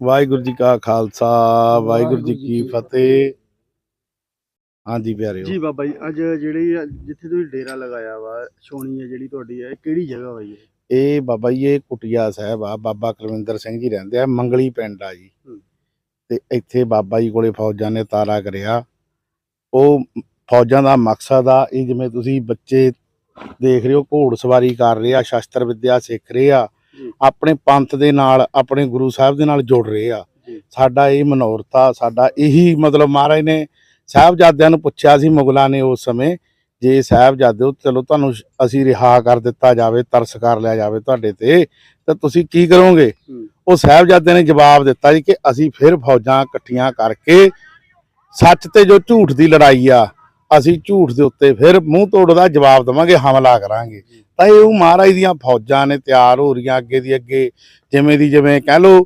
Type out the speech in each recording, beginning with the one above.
ਵਾਹਿਗੁਰੂ ਜੀ ਕਾ ਖਾਲਸਾ ਵਾਹਿਗੁਰੂ ਜੀ ਕੀ ਫਤਿਹ ਹਾਂਜੀ ਪਿਆਰਿਓ ਜੀ ਬਾਬਾ ਜੀ ਅੱਜ ਜਿਹੜੀ ਜਿੱਥੇ ਤੁਸੀਂ ਡੇਰਾ ਲਗਾਇਆ ਵਾ ਛੋਣੀ ਹੈ ਜਿਹੜੀ ਤੁਹਾਡੀ ਹੈ ਇਹ ਕਿਹੜੀ ਜਗ੍ਹਾ ਵਾ ਜੀ ਇਹ? ਬਾਬਾ ਜੀ ਇਹ ਕੁਟਿਆ ਸਾਹਿਬ ਆ ਬਾਬਾ ਕੁਲਵਿੰਦਰ ਸਿੰਘ ਜੀ ਰਹਿੰਦੇ ਆ ਮੰਗਲੀ ਪਿੰਡ ਆ ਜੀ। ਤੇ ਇੱਥੇ ਬਾਬਾ ਜੀ ਕੋਲੇ ਫੌਜਾਂ ਨੇ ਤਾਰਾ ਕਰਿਆ ਉਹ ਫੌਜਾਂ ਦਾ ਮਕਸਦ ਆ ਇਹ ਜਿਵੇਂ ਤੁਸੀਂ ਬੱਚੇ ਦੇਖ ਰਹੇ ਹੋ ਘੋੜ ਸਵਾਰੀ ਕਰ ਰਹੇ ਆ ਸ਼ਸਤਰ ਵਿੱਦਿਆ ਸਿੱਖ ਰਹੇ ਆ। ਆਪਣੇ ਪੰਥ ਦੇ ਨਾਲ ਆਪਣੇ ਗੁਰੂ ਸਾਹਿਬ ਦੇ ਨਾਲ ਜੁੜ ਰਹੇ ਆ। ਸਾਡਾ ਇਹ ਮਨੋਰਥਾ ਸਾਡਾ ਇਹੀ ਮਤਲਬ ਮਹਾਰਾਜ ਨੇ ਸਾਹਿਬਜ਼ਾਦਿਆਂ ਨੂੰ ਪੁੱਛਿਆ ਸੀ ਮੁਗਲਾਂ ਨੇ ਉਸ ਸਮੇਂ ਜੇ ਸਾਹਿਬਜ਼ਾਦੇ ਹੋ ਚਲੋ ਤੁਹਾਨੂੰ ਅਸੀਂ ਰਿਹਾ ਕਰ ਦਿੱਤਾ ਜਾਵੇ ਤਰਸ ਕਰ ਲਿਆ ਜਾਵੇ ਤੁਹਾਡੇ ਤੇ ਤਾਂ ਤੁਸੀਂ ਕੀ ਕਰੋਗੇ। ਉਹ ਸਾਹਿਬਜ਼ਾਦੇ ਨੇ ਜਵਾਬ ਦਿੱਤਾ ਜੀ ਕਿ ਅਸੀਂ ਫਿਰ ਫੌਜਾਂ ਇਕੱਠੀਆਂ ਕਰਕੇ ਸੱਚ ਤੇ ਜੋ ਝੂਠ ਦੀ ਲੜਾਈ ਆ ਅਸੀਂ ਝੂਠ ਦੇ ਉੱਤੇ ਫਿਰ ਮੂੰਹ ਤੋੜ ਦਾ ਜਵਾਬ ਦੇਵਾਂਗੇ, ਹਮਲਾ ਕਰਾਂਗੇ। ਤਾਂ ਇਹ ਉਹ ਮਹਾਰਾਜ ਦੀਆਂ ਫੌਜਾਂ ਨੇ, ਤਿਆਰ ਹੋ ਰਹੀਆਂ ਅੱਗੇ ਦੀ ਅੱਗੇ। ਜਿਵੇਂ ਦੀ ਜਿਵੇਂ ਕਹਿ ਲੋ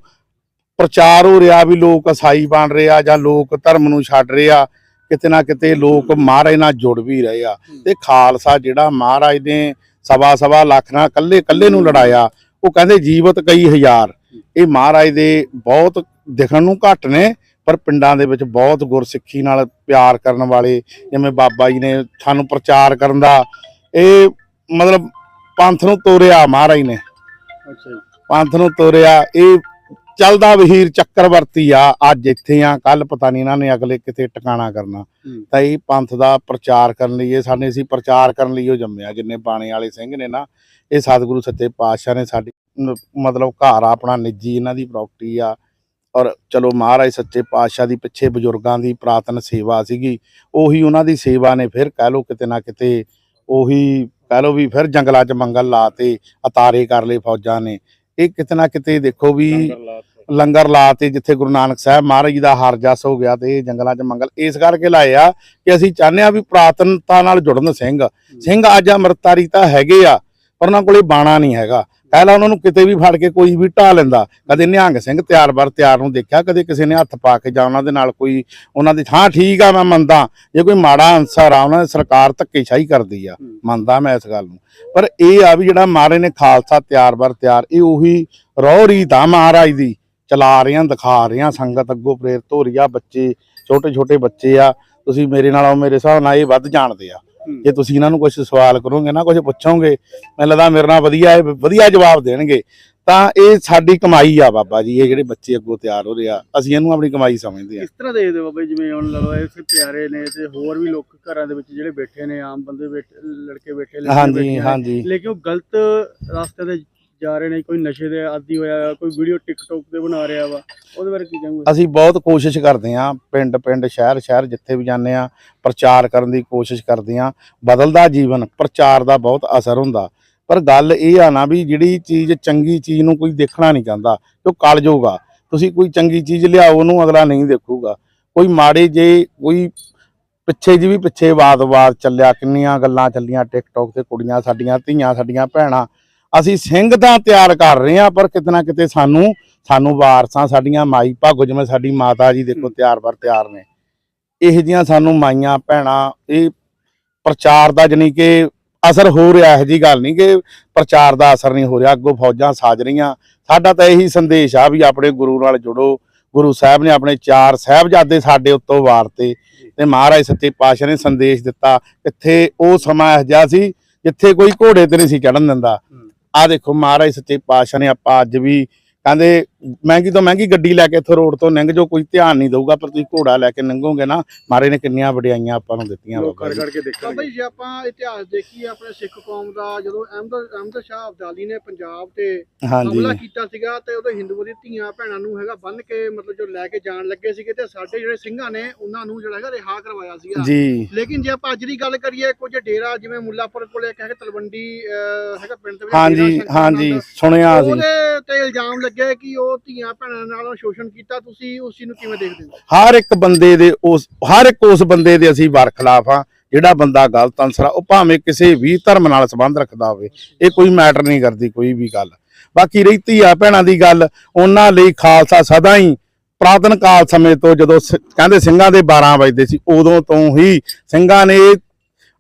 ਪ੍ਰਚਾਰ ਹੋ ਰਿਹਾ ਵੀ ਲੋਕ ਈਸਾਈ ਬਣ ਰਹੇ ਆ ਜਾਂ ਲੋਕ ਧਰਮ ਨੂੰ ਛੱਡ ਰਹੇ ਆ, ਕਿਤੇ ਨਾ ਕਿਤੇ ਲੋਕ ਮਹਾਰਾਜ ਨਾਲ ਜੁੜ ਵੀ ਰਹੇ ਆ। ਤੇ ਖਾਲਸਾ ਜਿਹੜਾ ਮਹਾਰਾਜ ਨੇ ਸਵਾ ਸਵਾ ਲੱਖ ਨਾਲ ਕੱਲੇ ਕੱਲੇ ਨੂੰ ਲੜਾਇਆ, ਉਹ ਕਹਿੰਦੇ ਜੀਵਤ ਕਈ ਹਜ਼ਾਰ। ਇਹ ਮਹਾਰਾਜ ਦੇ ਬਹੁਤ ਦਿਖਣ ਨੂੰ ਘੱਟ ਨੇ ਪਰ ਪਿੰਡਾਂ ਦੇ ਵਿੱਚ ਬਹੁਤ ਗੁਰਸਿੱਖੀ ਨਾਲ ਪਿਆਰ ਕਰਨ ਵਾਲੇ ਜਿਵੇਂ ਬਾਬਾ ਜੀ ਨੇ ਸਾਨੂੰ ਪ੍ਰਚਾਰ ਕਰਨ ਦਾ ਇਹ ਮਤਲਬ ਪੰਥ ਨੂੰ ਤੋਰਿਆ ਮਹਾਰਾਜ ਨੇ। ਅੱਛਾ ਜੀ। ਪੰਥ ਨੂੰ ਤੋਰਿਆ ਇਹ ਚੱਲਦਾ ਵਹੀਰ ਚੱਕਰਵਰਤੀ ਆ ਅੱਜ ਇੱਥੇ ਆ ਕੱਲ ਪਤਾ ਨਹੀਂ ਇਹਨਾਂ ਨੇ ਅਗਲੇ ਕਿਤੇ ਟਿਕਾਣਾ ਕਰਨਾ। ਤਾਂ ਇਹ ਪੰਥ ਦਾ ਪ੍ਰਚਾਰ ਕਰਨ ਲਈ ਇਹ ਸਾਡੇ ਅਸੀਂ ਪ੍ਰਚਾਰ ਕਰਨ ਲਈ ਉਹ ਜੰਮਿਆ ਜਿੰਨੇ ਬਾਣੇ ਵਾਲੇ ਸਿੰਘ ਨੇ ਨਾ ਇਹ ਸਤਿਗੁਰੂ ਸੱਚੇ ਪਾਤਸ਼ਾਹ ਨੇ ਸਾਡੀ ਮਤਲਬ ਘਰ ਆ ਆਪਣਾ ਨਿੱਜੀ ਇਹਨਾਂ ਦੀ ਪ੍ਰਾਪਰਟੀ ਆ ਔਰ ਚਲੋ ਮਹਾਰਾਜ ਸੱਚੇ ਪਾਤਸ਼ਾਹ ਦੀ ਪਿੱਛੇ ਬਜ਼ੁਰਗਾਂ ਦੀ ਪ੍ਰਾਤਨ ਸੇਵਾ ਸੀਗੀ ਉਹੀ ਉਹਨਾਂ ਦੀ ਸੇਵਾ ਨੇ ਫਿਰ ਕਹਿ ਲਓ ਕਿਤੇ ਨਾ ਕਿਤੇ ਉਹੀ ਕਹਿ ਲਓ ਵੀ ਫਿਰ ਜੰਗਲਾਂ 'ਚ ਮੰਗਲ ਲਾਤੇ ਅਤਾਰੇ ਕਰ ਲਏ ਫੌਜਾਂ ਨੇ। ਇਹ ਕਿਤੇ ਨਾ ਕਿਤੇ ਦੇਖੋ ਵੀ ਲੰਗਰ ਲਾਤੇ। ਜਿੱਥੇ ਗੁਰੂ ਨਾਨਕ ਸਾਹਿਬ ਮਹਾਰਾਜ ਜੀ ਦਾ ਹਰ ਜਸ ਹੋ ਗਿਆ ਤੇ ਇਹ ਜੰਗਲਾਂ 'ਚ ਮੰਗਲ ਇਸ ਕਰਕੇ ਲਾਏ ਆ ਕਿ ਅਸੀਂ ਚਾਹੁੰਦੇ ਆ ਵੀ ਪ੍ਰਾਤਨਤਾ ਨਾਲ ਜੁੜਨ ਸਿੰਘ। ਸਿੰਘ ਅੱਜ ਅੰਮ੍ਰਿਤਧਾਰੀ ਤਾਂ ਹੈਗੇ ਆ ਪਰ ਉਹਨਾਂ ਕੋਲੇ ਬਾਣਾ ਨਹੀਂ ਹੈਗਾ। ਕਹਿ ਲਾ ਉਹਨਾਂ ਨੂੰ ਕਿਤੇ ਵੀ ਫੜ ਕੇ ਕੋਈ ਵੀ ਢਾ ਲੈਂਦਾ ਕਦੇ ਨਿਹੰਗ ਸਿੰਘ ਤਿਆਰ ਬਰ ਤਿਆਰ ਨੂੰ ਦੇਖਿਆ ਕਦੇ ਕਿਸੇ ਨੇ ਹੱਥ ਪਾ ਕੇ ਜਾਂ ਉਹਨਾਂ ਦੇ ਨਾਲ ਕੋਈ ਉਹਨਾਂ ਦੀ ਹਾਂ ਠੀਕ ਆ ਮੈਂ ਮੰਨਦਾ ਜੇ ਕੋਈ ਮਾੜਾ ਅਨਸਰ ਆ ਉਹਨਾਂ ਦੀ ਸਰਕਾਰ ਧੱਕੇਸ਼ਾਹੀ ਕਰਦੀ ਆ। ਮੰਨਦਾ ਮੈਂ ਇਸ ਗੱਲ ਨੂੰ ਪਰ ਇਹ ਆ ਵੀ ਜਿਹੜਾ ਮਹਾਰਾਜ ਨੇ ਖਾਲਸਾ ਤਿਆਰ ਬਰ ਤਿਆਰ ਇਹ ਉਹੀ ਰੋਹ ਰੀਤ ਆ ਮਹਾਰਾਜ ਦੀ ਚਲਾ ਰਹੀਆਂ ਦਿਖਾ ਰਹੀਆਂ ਸੰਗਤ ਅੱਗੋਂ ਪ੍ਰੇਰਿਤ ਹੋ ਰਹੀ ਆ ਬੱਚੇ ਛੋਟੇ ਛੋਟੇ ਬੱਚੇ ਆ ਤੁਸੀਂ ਮੇਰੇ ਨਾਲੋਂ ਮੇਰੇ ਹਿਸਾਬ ਨਾਲ ਇਹ ਵੱਧ ਜਾਣਦੇ ਆ। ਜੇ ਤੁਸੀਂ ਇਹਨਾਂ ਨੂੰ ਕੁਝ ਸਵਾਲ ਕਰੋਗੇ ਨਾ ਕੁਝ ਪੁੱਛੋਗੇ ਮੈਨੂੰ ਲੱਗਦਾ ਮੇਰੇ ਨਾਲ ਵਧੀਆ ਇਹ ਵਧੀਆ ਜਵਾਬ ਦੇਣਗੇ ਤਾਂ ਇਹ ਸਾਡੀ ਕਮਾਈ ਆ ਬਾਬਾ ਜੀ ਇਹ ਜਿਹੜੇ ਬੱਚੇ ਅੱਗੋਂ ਤਿਆਰ ਹੋ ਰਹੇ ਆ ਅਸੀਂ ਇਹਨੂੰ ਆਪਣੀ ਕਮਾਈ ਸਮਝਦੇ ਆ ਕਿਸ ਤਰ੍ਹਾਂ ਦੇਖਦੇ ਬਾਬਾ ਜੀ ਜਿਵੇਂ ਹੁਣ ਲਓ ਇਹ ਪਿਆਰੇ ਨੇ ਤੇ ਹੋਰ ਵੀ ਲੋਕ ਘਰਾਂ ਦੇ ਵਿੱਚ ਜਿਹੜੇ ਬੈਠੇ ਨੇ ਆਮ ਬੰਦੇ ਬੈਠੇ ਲੜਕੇ ਬੈਠੇ ਹਾਂਜੀ ਹਾਂਜੀ। ਲੇਕਿਨ ਉਹ ਗਲਤ ਰਸਤੇ ਤੇ ਜਾ ਰਹੇ ਨੇ, ਕੋਈ ਨਸ਼ੇ ਦੇ ਆਦੀ ਹੋਇਆ, ਕੋਈ ਵੀਡੀਓ ਟਿਕਟੋਕ ਤੇ ਬਣਾ ਰਿਹਾ ਵਾ, ਉਹਦੇ ਬਾਰੇ ਕੀ ਕਹੋਗੇ? ਅਸੀਂ ਬਹੁਤ ਕੋਸ਼ਿਸ਼ ਕਰਦੇ ਹਾਂ, ਪਿੰਡ ਪਿੰਡ, ਸ਼ਹਿਰ ਸ਼ਹਿਰ ਜਿੱਥੇ ਵੀ ਜਾਂਦੇ ਆ ਪ੍ਰਚਾਰ ਕਰਨ ਦੀ ਕੋਸ਼ਿਸ਼ ਕਰਦੇ ਆ ਬਦਲਦਾ ਜੀਵਨ, ਪ੍ਰਚਾਰ ਦਾ ਬਹੁਤ ਅਸਰ ਹੁੰਦਾ। ਪਰ ਗੱਲ ਇਹ ਆ ਨਾ ਵੀ ਜਿਹੜੀ ਚੀਜ਼ ਚੰਗੀ ਚੀਜ਼ ਨੂੰ ਕੋਈ ਦੇਖਣਾ ਨਹੀਂ ਚਾਹੁੰਦਾ ਕਿ ਉਹ ਕਲ ਜਾਊਗਾ ਤੁਸੀਂ ਕੋਈ ਚੰਗੀ ਚੀਜ਼ ਲਿਆਓ, ਉਹਨੂੰ ਅਗਲਾ ਨਹੀਂ ਦੇਖੂਗਾ। ਕੋਈ ਮਾੜੇ ਜੇ, ਕੋਈ ਪਿੱਛੇ ਜੀ ਵੀ ਪਿੱਛੇ ਵਾਦ-ਵਾਦ ਚੱਲਿਆ, ਕਿੰਨੀਆਂ ਗੱਲਾਂ ਚੱਲੀਆਂ ਟਿਕਟੋਕ ਤੇ ਕੁੜੀਆਂ ਸਾਡੀਆਂ, ਧੀਆਂ ਸਾਡੀਆਂ, ਭੈਣਾਂ ਅਸੀਂ ਸਿੰਘ ਤਾਂ ਤਿਆਰ ਕਰ ਰਹੇ ਆ ਪਰ ਕਿਤੇ ਨਾ ਕਿਤੇ ਸਾਨੂੰ ਸਾਨੂੰ ਵਾਰਸਾਂ ਸਾਡੀਆਂ ਮਾਈ ਭਾਗੋ ਜਿਵੇਂ ਸਾਡੀ ਮਾਤਾ ਜੀ ਦੇਖੋ ਤਿਆਰ ਪਰ ਤਿਆਰ ਨੇ। ਇਹ ਜੀਆਂ ਸਾਨੂੰ ਮਾਈਆਂ ਭੈਣਾਂ ਇਹ ਪ੍ਰਚਾਰ ਦਾ ਜਾਣੀ ਕਿ ਅਸਰ ਹੋ ਰਿਹਾ ਇਹੋ ਜੀ ਗੱਲ ਨਹੀਂ ਕਿ ਪ੍ਰਚਾਰ ਦਾ ਅਸਰ ਨਹੀਂ ਹੋ ਰਿਹਾ ਅੱਗੋਂ ਫੌਜਾਂ ਸਾਜ ਰਹੀਆਂ। ਸਾਡਾ ਤਾਂ ਇਹੀ ਸੰਦੇਸ਼ ਆ ਵੀ ਆਪਣੇ ਗੁਰੂ ਨਾਲ ਜੁੜੋ। ਗੁਰੂ ਸਾਹਿਬ ਨੇ ਆਪਣੇ ਚਾਰ ਸਾਹਿਬਜ਼ਾਦੇ ਸਾਡੇ ਉੱਤੋਂ ਵਾਰਤੇ ਤੇ ਮਹਾਰਾਜ ਸੱਚੇ ਪਾਤਸ਼ਾਹ ਨੇ ਸੰਦੇਸ਼ ਦਿੱਤਾ। ਕਿੱਥੇ ਉਹ ਸਮਾਂ ਇਹੋ ਜਿਹਾ ਸੀ ਜਿੱਥੇ ਕੋਈ ਘੋੜੇ ਤੇ ਨਹੀਂ ਸੀ ਚੜਨ ਦਿੰਦਾ। ਹੂੰ। ਆ ਦੇਖੋ ਮਹਾਰਾਜ ਸੱਚੇ ਪਾਤਸ਼ਾਹ ਨੇ ਆਪਾਂ ਅੱਜ ਵੀ ਕਹਿੰਦੇ ਮਹਿੰਗੀ ਤੋਂ ਮਹਿੰਗੀ ਗੱਡੀ ਲੈ ਕੇ ਇੱਥੋਂ ਰੋਡ ਤੋਂ ਲੰਘ ਜੋ ਕੋਈ ਧਿਆਨ ਨਹੀਂ ਦਊਗਾ ਪਰ ਤੁਸੀਂ ਘੋੜਾ ਲੈ ਕੇ ਲੰਘੋਗੇ ਨਾ ਮਹਾਰਾਜ ਨੇ ਕਿੰਨੀਆਂ ਵਡਿਆਈਆਂ ਆਪਾਂ ਨੂੰ ਦਿੱਤੀਆਂ ਲੋਕ ਬਾਬਾ ਜੀ ਖੜ ਕੇ ਬਾਬਾ ਜੀ ਜੇ ਆਪਾਂ ਇਤਿਹਾਸ ਦੇਖੀਏ ਆਪਣੇ ਸਿੱਖ ਕੌਮ ਦਾ ਜਦੋਂ ਅਹਿਮਦ ਅਹਿਮਦ ਸ਼ਾਹ ਅਬਦਾਲੀ ਨੇ ਪੰਜਾਬ ਤੇ ਹਾਂਜੀ। ਹਮਲਾ ਕੀਤਾ ਸੀਗਾ ਤੇ ਉਹਦੇ ਹਿੰਦੂਆਂ ਦੀਆਂ ਧੀਆਂ ਭੈਣਾਂ ਨੂੰ ਹੈਗਾ ਬੰਨ ਕੇ ਮਤਲਬ ਜੋ ਲੈ ਕੇ ਜਾਣ ਲੱਗੇ ਸੀਗੇ ਤੇ ਸਾਡੇ ਜਿਹੜੇ ਸਿੰਘਾਂ ਨੇ ਉਹਨਾਂ ਨੂੰ ਜਿਹੜਾ ਹੈਗਾ ਰਿਹਾ ਕਰਵਾਇਆ ਸੀਗਾ। ਜੀ। ਲੇਕਿਨ ਜੇ ਆਪਾਂ ਅੱਜ ਦੀ ਗੱਲ ਕਰੀਏ ਕੁਝ ਡੇਰਾ ਜਿਵੇਂ ਮੁੱਲਾਪੁਰ ਕੋਲੇ ਇੱਕ ਹੈਗਾ ਤਲਵੰਡੀ ਅਹ, ਹੈਗਾ ਪਿੰਡ ਦੇ ਵਿੱਚ ਹਾਂਜੀ ਸ਼ੰਕਰ ਹਾਂਜੀ। ਸੁਣਿਆ ਸੀ ਉਹਦੇ ਤੇ ਇਲਜ਼ਾਮ ਲੱਗੇ ਕਿ ਉਹ ਧੀਆਂ ਭੈਣਾਂ ਨਾਲ ਸ਼ੋਸ਼ਣ ਕੀਤਾ, ਤੁਸੀਂ ਉਸ ਚੀਜ਼ ਨੂੰ ਕਿਵੇਂ ਦੇਖਦੇ ਹੋ? ਹਰ ਇੱਕ ਬੰਦੇ ਦੇ ਉਸ, ਹਰ ਇੱਕ ਉਸ ਬੰਦੇ ਦੇ ਅਸੀਂ ਵਰਖਲਾਫ ਆ ਜਿਹੜਾ ਬੰਦਾ ਗਲਤ ਅਨਸਰ ਆ, ਉਹ ਭਾਵੇਂ ਕਿਸੇ ਵੀ ਧਰਮ ਨਾਲ ਸੰਬੰਧ ਰੱਖਦਾ ਹੋਵੇ, ਇਹ ਕੋਈ ਮੈਟਰ ਨਹੀਂ ਕਰਦੀ ਕੋਈ ਵੀ ਗੱਲ। ਬਾਕੀ ਰਹੀ ਧੀਆ ਭੈਣਾਂ ਦੀ ਗੱਲ, ਉਹਨਾਂ ਲਈ ਖਾਲਸਾ ਸਦਾ ਹੀ ਪ੍ਰਾਤਨ ਕਾਲ ਸਮੇਂ ਤੋਂ ਜਦੋਂ ਕਹਿੰਦੇ ਸਿੰਘਾਂ ਦੇ 12 ਵਜਦੇ ਸੀ, ਉਦੋਂ ਤੋਂ ਹੀ ਸਿੰਘਾਂ ਨੇ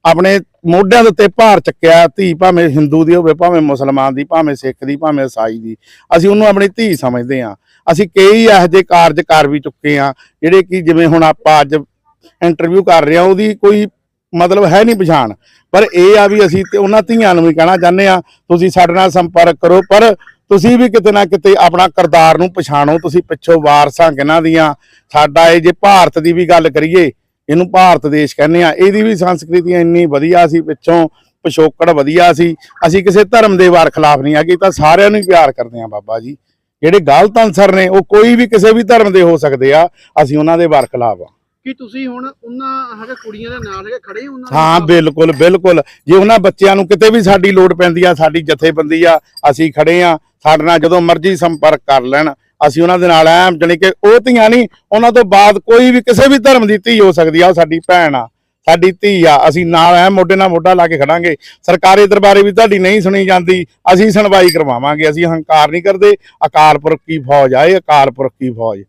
ਆਪਣੇ ਮੋਢਿਆਂ ਦੇ ਉੱਤੇ ਭਾਰ ਚੱਕਿਆ, ਧੀ ਭਾਵੇਂ ਹਿੰਦੂ ਦੀ ਹੋਵੇ, ਭਾਵੇਂ ਮੁਸਲਮਾਨ ਦੀ, ਭਾਵੇਂ ਸਿੱਖ ਦੀ, ਭਾਵੇਂ ਈਸਾਈ ਦੀ, ਅਸੀਂ ਉਹਨੂੰ ਆਪਣੀ ਧੀ ਸਮਝਦੇ ਹਾਂ। ਅਸੀਂ ਕਈ ਇਹੋ ਜਿਹੇ ਕਾਰਜ ਕਰ ਵੀ ਚੁੱਕੇ ਹਾਂ, ਜਿਹੜੇ ਕਿ ਜਿਵੇਂ ਹੁਣ ਆਪਾਂ ਅੱਜ ਇੰਟਰਵਿਊ ਕਰ ਰਹੇ ਹਾਂ, ਉਹਦੀ ਕੋਈ ਮਤਲਬ ਹੈ ਨਹੀਂ ਪਛਾਣ। ਪਰ ਇਹ ਆ ਵੀ ਅਸੀਂ ਤੇ ਉਹਨਾਂ ਧੀਆਂ ਨੂੰ ਵੀ ਕਹਿਣਾ ਚਾਹੁੰਦੇ ਆ ਤੁਸੀਂ ਸਾਡੇ ਨਾਲ ਸੰਪਰਕ ਕਰੋ, ਪਰ ਤੁਸੀਂ ਵੀ ਕਿਤੇ ਨਾ ਕਿਤੇ ਆਪਣਾ ਕਿਰਦਾਰ ਨੂੰ ਪਛਾਣੋ, ਤੁਸੀਂ ਪਿੱਛੋਂ ਵਾਰਸਾਂ ਕਿਹਨਾਂ ਦੀਆਂ, ਸਾਡਾ ਇਹ ਜੇ ਭਾਰਤ ਦੀ ਵੀ ਗੱਲ ਕਰੀਏ ਇਹਨੂੰ ਭਾਰਤ ਦੇਸ਼ ਕਹਿੰਦੇ ਆ। ਇਹਦੀ ਵੀ ਸੰਸਕ੍ਰਿਤੀ ਇੰਨੀ ਵਧੀਆ ਸੀ ਪਿੱਛੋਂ ਪਿਛੋਕੜ ਵਧੀਆ ਸੀ। ਅਸੀਂ ਕਿਸੇ ਧਰਮ ਦੇ ਵਾਰ ਖਿਲਾਫ ਨਹੀਂ ਹੈਗੇ ਤਾਂ ਸਾਰਿਆਂ ਨੂੰ ਪਿਆਰ ਕਰਦੇ ਆ ਬਾਬਾ ਜੀ। ਜਿਹੜੇ ਗਲਤ ਅਨਸਰ ਨੇ ਉਹ ਕੋਈ ਵੀ ਕਿਸੇ ਵੀ ਧਰਮ ਦੇ ਹੋ ਸਕਦੇ ਆ ਅਸੀਂ ਉਹਨਾਂ ਦੇ ਵਾਰ ਖਿਲਾਫ ਆ। ਕੀ ਤੁਸੀਂ ਹੁਣ ਉਹਨਾਂ ਹੈਗਾ ਕੁੜੀਆਂ ਦੇ ਨਾਲ ਹੈਗੇ ਖੜੇ ਹੋ ਉਹਨਾਂ ਹਾਂ? ਬਿਲਕੁਲ ਬਿਲਕੁਲ। ਜੇ ਉਹਨਾਂ ਬੱਚਿਆਂ ਨੂੰ ਕਿਤੇ ਵੀ ਸਾਡੀ ਲੋੜ ਪੈਂਦੀ ਆ ਸਾਡੀ ਜਥੇਬੰਦੀ ਆ ਅਸੀਂ ਖੜੇ ਆ। ਸਾਡੇ ਨਾਲ ਜਦੋਂ ਮਰਜ਼ੀ ਸੰਪਰਕ ਕਰ ਲੈਣ। ਅਸੀਂ ਉਹਨਾਂ ਦੇ ਨਾਲ ਐ, ਜਾਣੀ ਕਿ ਉਹ ਧੀਆਂ ਨਹੀਂ, ਉਹਨਾਂ ਤੋਂ ਬਾਅਦ ਕੋਈ ਵੀ ਕਿਸੇ ਵੀ ਧਰਮ ਦੀ ਧੀ ਹੋ ਸਕਦੀ ਆ, ਉਹ ਸਾਡੀ ਭੈਣ ਆ, ਸਾਡੀ ਧੀ ਆ, ਅਸੀਂ ਨਾਲ ਐ ਮੋਢੇ ਨਾਲ ਮੋਢਾ ਲਾ ਕੇ ਖੜਾਂਗੇ। ਸਰਕਾਰੀ ਦਰਬਾਰੇ ਵੀ ਤੁਹਾਡੀ ਨਹੀਂ ਸੁਣੀ ਜਾਂਦੀ, ਅਸੀਂ ਸੁਣਵਾਈ ਕਰਵਾਵਾਂਗੇ, ਅਸੀਂ ਹੰਕਾਰ ਨਹੀਂ ਕਰਦੇ, ਅਕਾਲ ਪੁਰਖ ਕੀ ਫੌਜ ਆ ਇਹ ਅਕਾਲ ਪੁਰਖ ਕੀ ਫੌਜ।